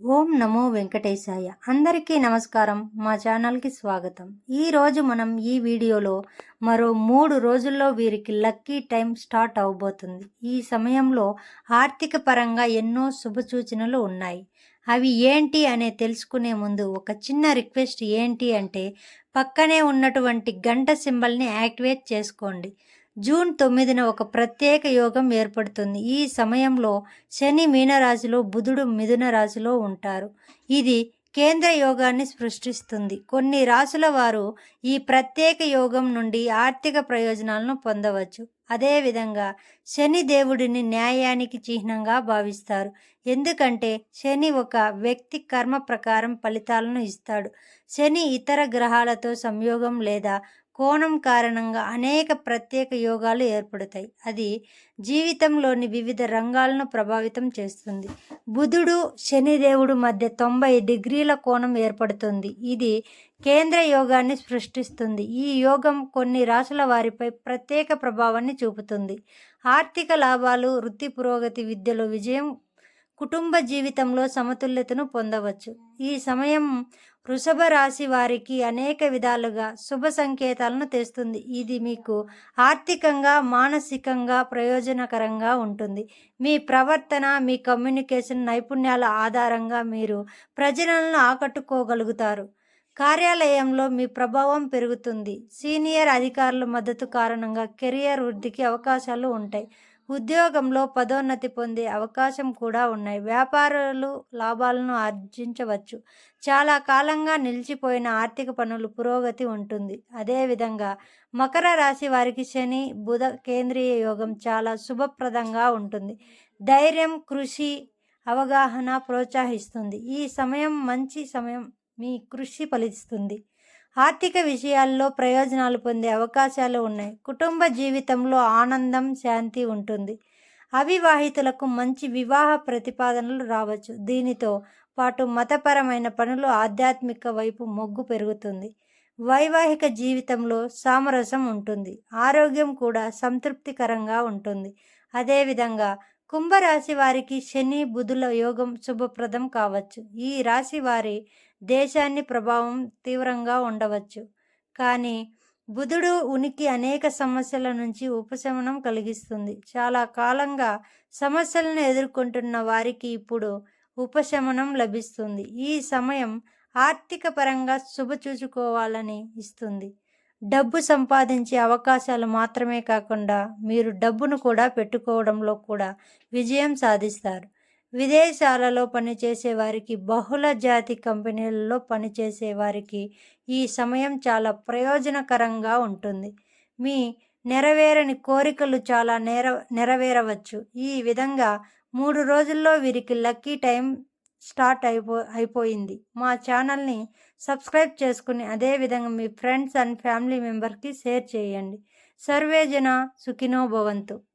ఓం నమో వెంకటేశాయ. అందరికీ నమస్కారం. మా ఛానల్కి స్వాగతం. ఈరోజు మనం ఈ వీడియోలో మరో మూడు రోజుల్లో వీరికి లక్కీ టైం స్టార్ట్ అవబోతుంది. ఈ సమయంలో ఆర్థిక పరంగా ఎన్నో శుభసూచనలు ఉన్నాయి. అవి ఏంటి అనే తెలుసుకునే ముందు ఒక చిన్న రిక్వెస్ట్ ఏంటి అంటే పక్కనే ఉన్నటువంటి గంట సింబల్ని యాక్టివేట్ చేసుకోండి. జూన్ తొమ్మిదిన ఒక ప్రత్యేక యోగం ఏర్పడుతుంది. ఈ సమయంలో శని మీనరాశిలో బుధుడు మిథున రాశిలో ఉంటారు. ఇది కేంద్ర యోగాన్ని సృష్టిస్తుంది. కొన్ని రాసుల వారు ఈ ప్రత్యేక యోగం నుండి ఆర్థిక ప్రయోజనాలను పొందవచ్చు. అదేవిధంగా శని దేవుడిని న్యాయానికి చిహ్నంగా భావిస్తారు. ఎందుకంటే శని ఒక వ్యక్తి కర్మ ప్రకారం ఫలితాలను ఇస్తాడు. శని ఇతర గ్రహాలతో సంయోగం లేదా కోణం కారణంగా అనేక ప్రత్యేక యోగాలు ఏర్పడతాయి. అది జీవితంలోని వివిధ రంగాలను ప్రభావితం చేస్తుంది. బుధుడు శనిదేవుడు మధ్య తొంభై డిగ్రీల కోణం ఏర్పడుతుంది. ఇది కేంద్ర యోగాన్ని సృష్టిస్తుంది. ఈ యోగం కొన్ని రాసుల వారిపై ప్రత్యేక ప్రభావాన్ని చూపుతుంది. ఆర్థిక లాభాలు వృత్తి పురోగతి విద్యలో విజయం కుటుంబ జీవితంలో సమతుల్యతను పొందవచ్చు. ఈ సమయం వృషభ రాశి వారికి అనేక విధాలుగా శుభ సంకేతాలను తెస్తుంది. ఇది మీకు ఆర్థికంగా మానసికంగా ప్రయోజనకరంగా ఉంటుంది. మీ ప్రవర్తన మీ కమ్యూనికేషన్ నైపుణ్యాల ఆధారంగా మీరు ప్రజలను ఆకట్టుకోగలుగుతారు. కార్యాలయంలో మీ ప్రభావం పెరుగుతుంది. సీనియర్ అధికారుల మద్దతు కారణంగా కెరియర్ వృద్ధికి అవకాశాలు ఉంటాయి. ఉద్యోగంలో పదోన్నతి పొందే అవకాశం కూడా ఉన్నాయి. వ్యాపారులు లాభాలను ఆర్జించవచ్చు. చాలా కాలంగా నిలిచిపోయిన ఆర్థిక పనులు పురోగతి ఉంటుంది. అదేవిధంగా మకర రాశి వారికి శని బుధ కేంద్రీయ యోగం చాలా శుభప్రదంగా ఉంటుంది. ధైర్యం కృషి అవగాహన ప్రోత్సహిస్తుంది. ఈ సమయం మంచి సమయం మీ కృషి ఫలిస్తుంది. ఆర్థిక విషయాల్లో ప్రయోజనాలు పొందే అవకాశాలు ఉన్నాయి. కుటుంబ జీవితంలో ఆనందం శాంతి ఉంటుంది. అవివాహితులకు మంచి వివాహ ప్రతిపాదనలు రావచ్చు. దీనితో పాటు మతపరమైన పనులు ఆధ్యాత్మిక వైపు మొగ్గు పెరుగుతుంది. వైవాహిక జీవితంలో సామరసం ఉంటుంది. ఆరోగ్యం కూడా సంతృప్తికరంగా ఉంటుంది. అదేవిధంగా కుంభరాశి వారికి శని బుధుల యోగం శుభప్రదం కావచ్చు. ఈ రాశి వారి దేశాన్ని ప్రభావం తీవ్రంగా ఉండవచ్చు. కానీ బుధుడు ఉనికి అనేక సమస్యల నుంచి ఉపశమనం కలిగిస్తుంది. చాలా కాలంగా సమస్యలను ఎదుర్కొంటున్న వారికి ఇప్పుడు ఉపశమనం లభిస్తుంది. ఈ సమయం ఆర్థిక పరంగా శుభ చూసుకోవాలని ఇస్తుంది. డబ్బు సంపాదించే అవకాశాలు మాత్రమే కాకుండా మీరు డబ్బును కూడా పెట్టుకోవడంలో కూడా విజయం సాధిస్తారు. విదేశాలలో పనిచేసే వారికి బహుళ జాతి కంపెనీలలో పనిచేసే వారికి ఈ సమయం చాలా ప్రయోజనకరంగా ఉంటుంది. మీ నెరవేరని కోరికలు చాలా నెర నెరవేరవచ్చు. ఈ విధంగా మూడు రోజుల్లో వీరికి లక్కీ టైం స్టార్ట్ అయిపో అయిపోయింది. మా ఛానల్ని సబ్స్క్రైబ్ చేసుకుని అదేవిధంగా మీ ఫ్రెండ్స్ అండ్ ఫ్యామిలీ మెంబర్కి షేర్ చేయండి. సర్వేజన సుఖినో భవంతు.